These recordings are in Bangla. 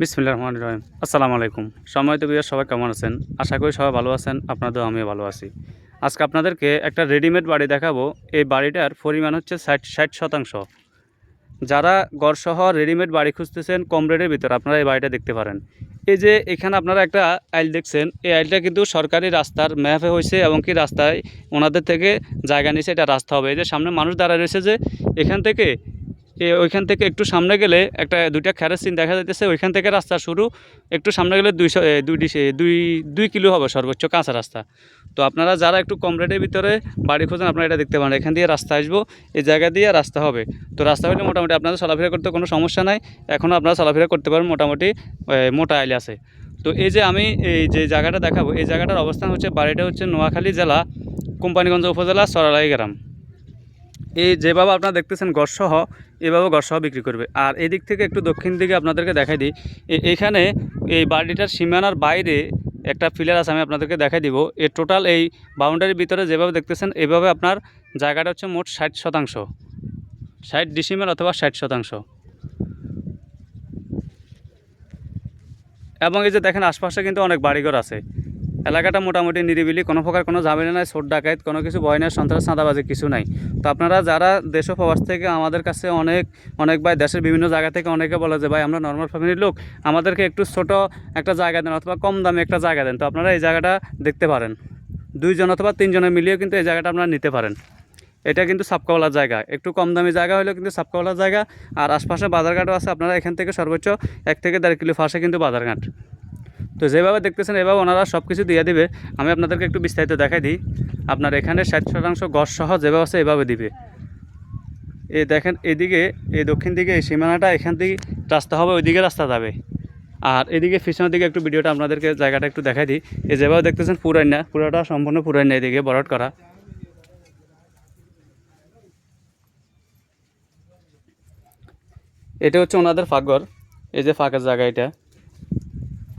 বিসমিল্লা রহমান রহিম আসসালামু আলাইকুম সময় তো বিয়ার সবাই কেমন আছেন? আশা করি সবাই ভালো আছেন আপনাদের আমিও ভালো আছি। আজকে আপনাদেরকে একটা রেডিমেড বাড়ি দেখাবো। এই বাড়িটার পরিমাণ হচ্ছে ষাট ষাট শতাংশ। যারা গড়সহ রেডিমেড বাড়ি খুঁজতেছেন, কম রেটের ভিতর আপনারা এই বাড়িটা দেখতে পারেন। এই যে এখানে আপনারা একটা আইল দেখছেন, এই আইলটা কিন্তু সরকারি রাস্তার ম্যাপে হয়েছে এবং কি রাস্তায় ওনাদের থেকে জায়গা নিয়েছে, এটা রাস্তা হবে। এই যে সামনে মানুষ দাঁড়ায় রয়েছে যে এখান থেকে এ, ওইখান থেকে একটু সামনে গেলে একটা, দুইটা খ্যারের সিন দেখা যাইতেছে, ওইখান থেকে রাস্তা শুরু, একটু সামনে গেলে দুইশো দুই দুই দুই কিলো হবে সর্বোচ্চ, কাঁচা রাস্তা। তো আপনারা যারা একটু কম রেটের ভিতরে বাড়ি খোঁজেন, আপনারা এটা দেখতে পারেন। এখান দিয়ে রাস্তা আসব, এই জায়গা দিয়ে রাস্তা হবে। তো রাস্তা হলে মোটামুটি আপনাদের চলাফেরা করতে কোনো সমস্যা নাই। এখনও আপনারা চলাফেরা করতে পারেন, মোটামুটি মোটা আইলে আছে। তো এই যে আমি এই যে জায়গাটা দেখাবো, এই জায়গাটার অবস্থান হচ্ছে, বাড়িটা হচ্ছে নোয়াখালী জেলা, কোম্পানিগঞ্জ উপজেলা, সরালাই গ্রাম। এই যেভাবে আপনারা দেখতেছেন গড়সহ এভাবে গড়সহ বিক্রি করবে। আর এই দিক থেকে একটু দক্ষিণ দিকে আপনাদেরকে দেখাই দিই। এ- এইখানে এই বাড়িটার সীমানার বাইরে একটা ফিলার আছে, আমি আপনাদেরকে দেখাই দিব। এ টোটাল এই বাউন্ডারির ভিতরে যেভাবে দেখতেছেন, এভাবে আপনার জায়গাটা হচ্ছে মোট ষাট শতাংশ। ষাট ডিসিমেল অথবা ষাট শতাংশ। এবং এই যে দেখেন, আশপাশে কিন্তু অনেক বাড়িঘর আছে। এলাকাটা মোটামুটি নিরিবিলি, কোনো প্রকার কোনো ঝামেলা নাই ছোট ডাকাত কোনো কিছু ভয় নাই, সন্ত্রাস, চাঁদাবাজি কিছু নাই। তো আপনারা যারা দেশ প্রবাস থেকে আমাদের কাছে অনেক অনেক ভাই, দেশের বিভিন্ন জায়গা থেকে অনেকে বলে যে, ভাই, আমরা নর্মাল ফ্যামিলির লোক, আমাদেরকে একটু ছোট একটা জায়গা দেন অথবা কম দামে একটা জায়গা দেন। তো আপনারা এই জায়গাটা দেখতে পারেন। দুইজন অথবা তিনজনে মিলিয়েও কিন্তু এই জায়গাটা আপনারা নিতে পারেন। এটা কিন্তু সাপকাওয়ালার জায়গা। একটু কম দামি জায়গা হলেও কিন্তু সাপকাওয়ালার জায়গা। আর আশপাশে বাজারঘাটও আছে। আপনারা এখান থেকে সর্বোচ্চ এক থেকে দেড় কিলো ফাঁসে কিন্তু বাজারঘাট। তো যেভাবে দেখতেছেন, এভাবে ওনারা সব কিছু দিয়ে দিবে। আমি আপনাদেরকে একটু বিস্তারিত দেখাই দিই। আপনার এখানে ষাট শতাংশ গছ সহ যেভাবে আছে এভাবে দিবে। এ দেখেন, এদিকে, এই দক্ষিণ দিকে এই সীমানাটা, এখান থেকে রাস্তা হবে, ওইদিকে রাস্তা যাবে। আর এদিকে পিছনের দিকে একটু ভিডিওটা আপনাদেরকে জায়গাটা একটু দেখাই দিই। এই যেভাবে দেখতেছেন পুরাইনা পুরোটা সম্পূর্ণ পুরাইনা এদিকে বরট করা। এটা হচ্ছে ওনাদের ফাঁকঘর এই যে ফাঁকার জায়গা এটা।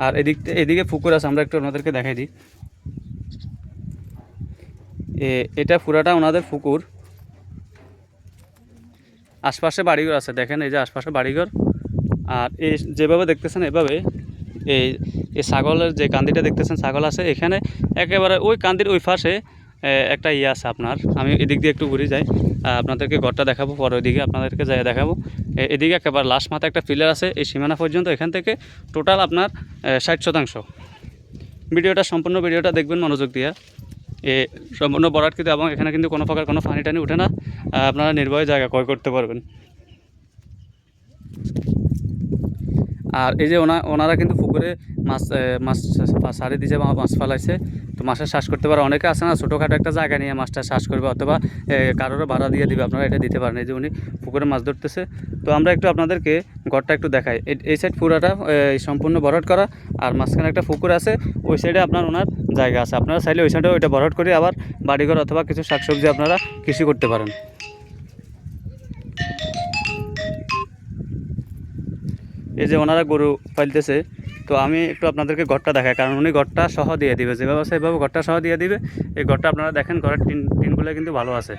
আর এদিক এদিকে পুকুর আছে, আমরা একটু ওনাদেরকে দেখাই দিই। এটা পুরাটা ওনাদের পুকুর। আশপাশে বাড়িঘর আছে, দেখেন এই যে আশপাশে বাড়িঘর। আর এই যেভাবে দেখতেছেন এভাবে এই ছাগলের যে কান্দিটা দেখতেছেন, ছাগল আছে, এখানে একেবারে ওই কান্দির ওই পাশে একটা ইয়ে আছে আপনার। আমি এদিক দিয়ে একটু ঘুরে যাই। আপনাদেরকে ঘরটা দেখাবো পরে ওইদিকে আপনাদেরকে যাই দেখাবো। এদিকে একেবারে লাস্ট মাথা একটা পিলার আছে, এই সীমানা পর্যন্ত এখান থেকে টোটাল আপনার ষাট শতাংশ। ভিডিওটা, সম্পূর্ণ ভিডিওটা দেখবেন মনোযোগ দিয়ে। এ, সম্পূর্ণ বরাটকৃত এবং এখানে কিন্তু কোনো প্রকার কোনো ফানি টানি উঠে না। আপনারা নির্ভয়ে জায়গা ক্রয় করতে পারবেন। আর এই যে ওনা ওনারা কিন্তু পুকুরে মাছ মাছ সারি দিয়েছে বা মাছ ফালাইছে। তো মাছের শ্বাস করতে পারে। অনেকে আছে না, ছোটোখাটো একটা জায়গা নিয়ে মাছটা শ্বাস করবে অথবা কারোরও ভাড়া দিয়ে দিবে। আপনারা এটা দিতে পারেন। এই যে উনি পুকুরে মাছ ধরতেছে। তো আমরা একটু আপনাদেরকে ঘরটা একটু দেখাই। এই- সাইড পুরাটা সম্পূর্ণ ভরাট করা। আর মাঝখানে একটা পুকুর আছে। ওই সাইডে আপনার ওনার জায়গা আছে। আপনারা চাইলে ওই সাইডে ওইটা ভরাট করে আবার বাড়িঘর অথবা কিছু শাকসবজি আপনারা কৃষি করতে পারেন। এই যে ওনারা গরু পালতেছে, তো আমি একটু আপনাদেরকে ঘরটা দেখাই, কারণ উনি ঘরটা সহ দিয়ে দিবে, যেভাবে সেভাবে ঘরটা সহ দিয়ে দিবে। এই ঘরটা আপনারা দেখেন, ঘরের টিন, টিনগুলো কিন্তু ভালো আছে।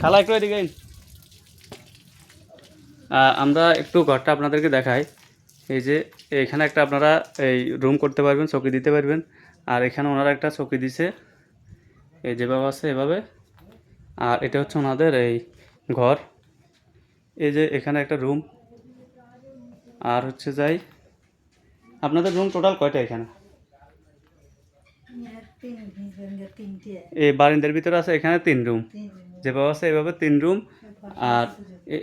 খালা, একটু এদিকে আমরা একটু ঘরটা আপনাদেরকে দেখাই। এই যে এখানে একটা আপনারা এই রুম করতে পারবেন, চৌকি দিতে পারবেন। আর এখানে ওনারা একটা চৌকি দিছে। এই যেভাবে আছে এভাবে আর এটা হচ্ছে ওনাদের এই ঘর। এই যে এখানে একটা রুম। আর হচ্ছে যাই আপনাদের রুম টোটাল কয়টা এখানে? এই বারিন্দার ভিতরে আছে এখানে তিন রুম। যেভাবে আছে এভাবে তিন রুম। আর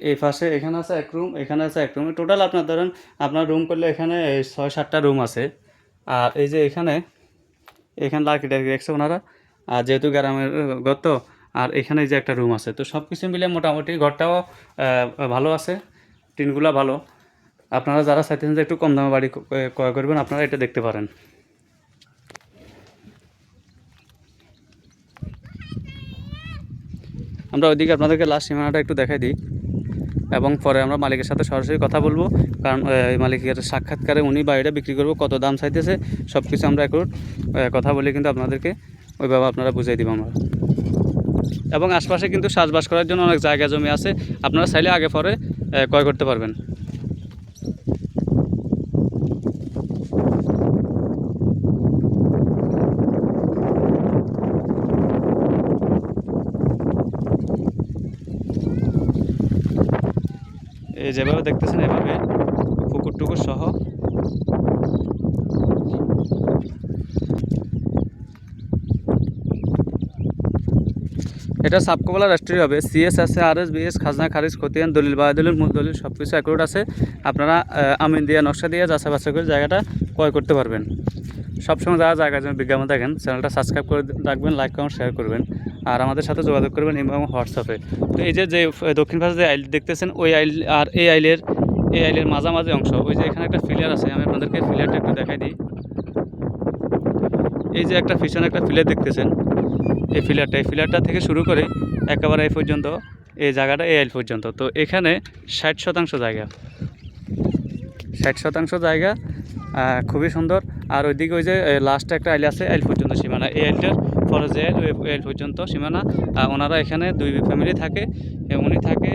এই পাশে এখানে আছে এক রুম এখানে আছে এক রুম। টোটাল আপনার ধরেন আপনার রুম করলে এখানে এই ছয় সাতটা রুম আছে। আর এই যে এখানে এখানে লার্কি টার্কি রেখেছে ওনারা। আর যেহেতু গ্রামের ঘর তো আর এখানে যে একটা রুম আছে, তো সব কিছু মিলে মোটামুটি ঘরটাও ভালো আছে, টিনগুলো ভালো। আপনারা যারা চাইতেছেন যে একটু কম দামে বাড়ি ক্রয় করবেন, আপনারা এটা দেখতে পারেন। আমরা ওইদিকে আপনাদেরকে লাস্ট সীমানাটা একটু দেখাই দিই, এবং পরে আমরা মালিকের সাথে সরাসরি কথা বলব, কারণ মালিকের সাক্ষাৎকারে উনি বাড়িটা বিক্রি করব, কত দাম চাইতেছে সব কিছু আমরা একটু কথা বলে কিন্তু আপনাদেরকে ওইভাবে আপনারা বুঝিয়ে দিব আমরা। এবং আশপাশে কিন্তু চাষবাস করার জন্য অনেক জায়গা জমি আছে। আপনারা চাইলে আগে পরে ক্রয় করতে পারবেন। এই যেভাবে দেখতেছেন, এভাবে পুকুর টুকুর সহ এটা সাবকোবলা রাষ্ট্রীয় হবে। সিএস আছে আর এস বিএস খাজনা, খারিজ, খতিয়ান, দলিল বা দলিল মূল দলিল সব কিছু অ্যাকুরেট আছে। আপনারা আমিন দিয়ে নকশা দিয়ে যাচাই বাছাই করে জায়গাটা ক্রয় করতে পারবেন। সবসময় যারা জায়গার জন্য বিজ্ঞাপন দেখেন চ্যানেলটা সাবস্ক্রাইব করে রাখবেন লাইক কমেন্ট শেয়ার করবেন। আর আমাদের সাথে যোগাযোগ করবেন এবং হোয়াটসঅ্যাপে। তো এই যে যে দক্ষিণ পাশে যে আইল দেখতেছেন, ওই আইল, আর এই আইলের এই আইলের মাঝামাঝি অংশ, ওই যে এখানে একটা ফিলিয়ার আছে, আমি আপনাদেরকে ফিলিয়ারটা একটু দেখাই দিই। এই যে একটা পিছনে একটা ফিলিয়ার দেখতেছেন এই ফিলারটা এই ফিলারটা থেকে শুরু করে একেবারে এই পর্যন্ত, এই জায়গাটা এই আইল পর্যন্ত। তো এখানে ষাট শতাংশ জায়গা। ষাট শতাংশ জায়গা খুবই সুন্দর। আর ওইদিকে ওই যে লাস্ট একটা আইল আছে আইল পর্যন্ত সীমানা। এই আইলটার ফলে যে আইল আইল পর্যন্ত সীমানা ওনারা এখানে দুই ফ্যামিলি থাকে। উনি থাকে,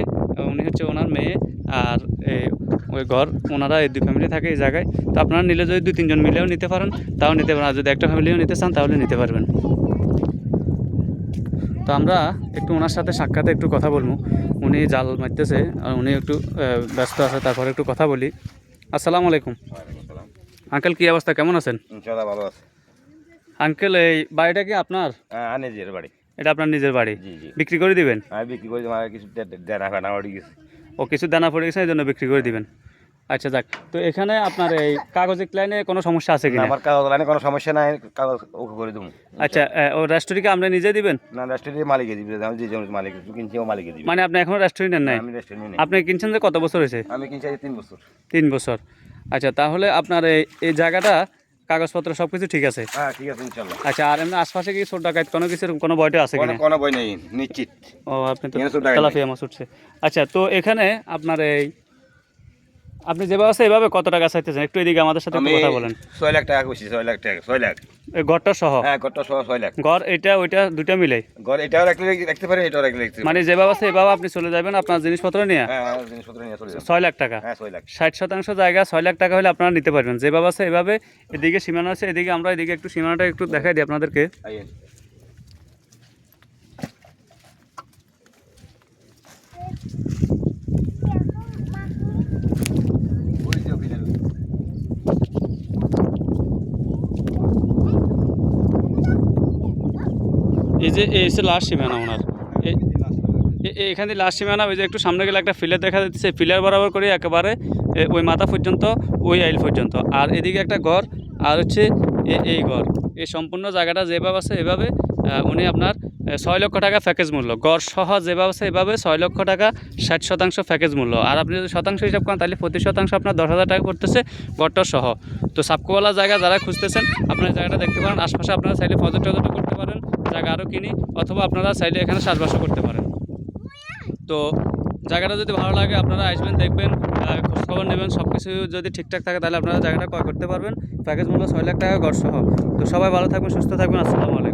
উনি হচ্ছে ওনার মেয়ে আর ওই ঘর, ওনারা এই দুই ফ্যামিলি থাকে এই জায়গায়। তো আপনারা নিলে যদি দুই তিনজন মিলেও নিতে পারেন, তাও নিতে পারেন। আর যদি একটা ফ্যামিলিও নিতে চান, তাহলে নিতে পারবেন। তো আমরা একটু ওনার সাথে সাক্ষাতে একটু কথা বলব। উনি জাল মারতেছে আর উনি একটু ব্যস্ত আছে তারপরে একটু কথা বলি। আসসালামু আলাইকুম। আঙ্কেল কি অবস্থা? কেমন আছেন? ভালো আছে। আঙ্কেল এই বাড়িটা কি আপনার? হ্যাঁ যে বাড়ি। এটা আপনার নিজের বাড়ি? জি জি। বিক্রি করে দিবেন? আমি বিক্রি করে কিছু দেনা ফেনা পড়ে গেছে। ও কিছু দানা পড়ে গেছে এই জন্য বিক্রি করে দিবেন? আচ্ছা যাক। তো এখানে আপনার এই কাগজের লাইনে কোনো সমস্যা আছে না, কিনা আমার কাগজ লাইনে কোনো সমস্যা নাই কাগজ ওকে করে দেবো। আচ্ছা ও রেস্টুরেন্টকে আপনি নিজে দিবেন? না রেস্টুরেন্টের মালিকে দিবি আমি যে মালিক কিনছি ও মালিকে দিবি। মানে আপনি এখন রেস্টুরেন্টের নাই? আমি রেস্টুরেন্ট নেই। আপনি কিনছেন যে কত বছর হয়েছে? আমি কিনছি তিন বছর। তিন বছর। আচ্ছা তাহলে আপনার এই এই জায়গাটা কাগজপত্র সব কিছু ঠিক আছে? হ্যাঁ ঠিক আছে ইনশাল্লাহ। আচ্ছা আর এমনি আশপাশে কি চোর ডাকাত কোনো কিছুর কোনো ভয়টা আছে কিনা? কোনো বই নেই নিশ্চিত। ও আপনি তো তেলাপিয়া মাছ উঠছে। আচ্ছা তো এখানে আপনার এই আপনি যেভাবে আছে এভাবে কত টাকা চাইতেছেন? একটু এদিকে আমাদের সাথে একটু কথা বলেন। ছয় লাখ টাকা করছি ছয় লাখ টাকা ছয় লাখ। এই ঘরটা সহ? হ্যাঁ ঘরটা সহ ছয় লাখ। ঘর এটা ওইটা দুইটা মিলে ঘর এটাও রাখলে রাখতে পারেন এটাও রাখলে রাখতে মানে যেভাবে আছে এভাবে আপনি চলে যাবেন আপনার জিনিসপত্র নিয়ে? হ্যাঁ হ্যাঁ, জিনিসপত্র নিয়ে চলে যাব। ছয় লাখ টাকা? হ্যাঁ ছয় লাখ। ষাট শতাংশ জায়গা ছয় লাখ টাকা হলে আপনারা নিতে পারবেন। যেভাবে আছে এভাবে এদিকে সীমানা আছে এদিকে আমরা এদিকে একটু সীমানাটা একটু দেখাই দিই আপনাদেরকে। এই যে, এই হচ্ছে লাস্ট সীমানা ওনার। এই এ- এ- লাস্ট সীমানা, ওই যে একটু সামনে গেলে একটা ফিলার দেখা যাচ্ছে ফিলার বরাবর করে একেবারে ওই মাথা পর্যন্ত, ওই আইল পর্যন্ত। আর এদিকে একটা ঘর, আর হচ্ছে এই ঘর। এই সম্পূর্ণ জায়গাটা যেভাবে আছে, এভাবে উনি আপনার ছয় লক্ষ টাকা প্যাকেজ মূল্য। গড় সহ যেভাবে আছে, এভাবে ছয় লক্ষ টাকা ষাট শতাংশ প্যাকেজ মূল্য। আর আপনি যদি শতাংশ হিসাব করেন, তাহলে প্রতি শতাংশ আপনার দশ হাজার টাকা পড়তেছে গড়টা সহ। তো সাপকোয়ালা জায়গা যারা খুঁজতেছেন, আপনার জায়গাটা দেখতে পারেন। আশপাশে আপনারা চাইলে পারেন জায়গা আরও কিনি, অথবা আপনারা চাইলে এখানে চাষবাসও করতে পারেন। তো জায়গাটা যদি ভালো লাগে, আপনারা আসবেন, দেখবেন খোঁজখবর নেবেন সব কিছু যদি ঠিকঠাক থাকে, তাহলে আপনারা জায়গাটা ক্রয় করতে পারবেন। প্যাকেজ মূল্য ছয় লাখ টাকা গড় সহ তো সবাই ভালো থাকবেন, সুস্থ থাকবেন, আসসালামু আলাইকুম।